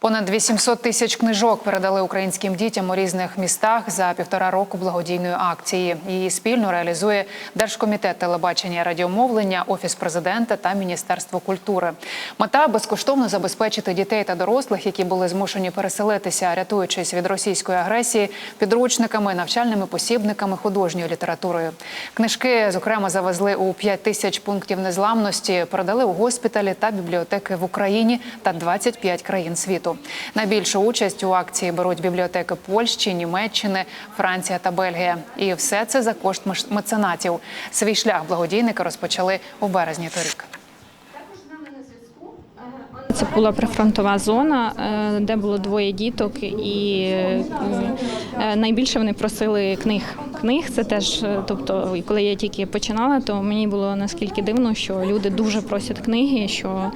Понад 800 тисяч книжок передали українським дітям у різних містах за півтора року благодійної акції. Її спільно реалізує Держкомітет телебачення і радіомовлення, офіс президента та Міністерство культури. Мета безкоштовно забезпечити дітей та дорослих, які були змушені переселитися, рятуючись від російської агресії, підручниками, навчальними посібниками, художньою літературою. Книжки, зокрема, завезли у 5 тисяч пунктів незламності, передали у госпіталі та бібліотеки в Україні та 25 країн світу. Найбільшу участь у акції беруть бібліотеки Польщі, Німеччини, Франція та Бельгія. І все це за кошт меценатів. Свій шлях благодійники розпочали у березні торік. Це була прифронтова зона, е, де було двоє діток, і е, найбільше вони просили книг. Книг це теж, е, тобто, коли я тільки починала, то мені було наскільки дивно, що люди дуже просять книги, що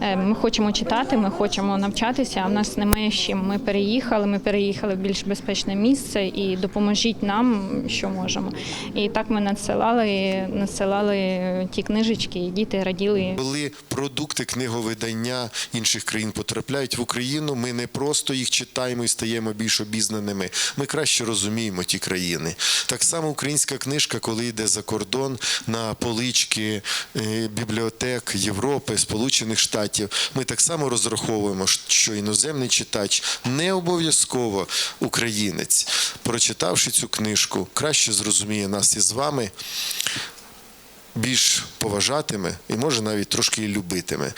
е, ми хочемо читати, ми хочемо навчатися, а в нас немає з чим. Ми переїхали, ми переїхали в більш безпечне місце і допоможіть нам, що можемо. І так ми надсилали, надсилали ті книжечки, і діти раділи. Коли продукти книговидання інших країн потрапляють в Україну, ми не просто їх читаємо і стаємо більш обізнаними. Ми краще розуміємо ті країни. Так само українська книжка, коли йде за кордон на полички е, бібліотек Європи, Сполучених Штатів, ми так само розраховуємо, що іноземний читач не обов'язково українець, прочитавши цю книжку, краще зрозуміє нас із вами. Більш поважатиме і може навіть трошки і любитиме.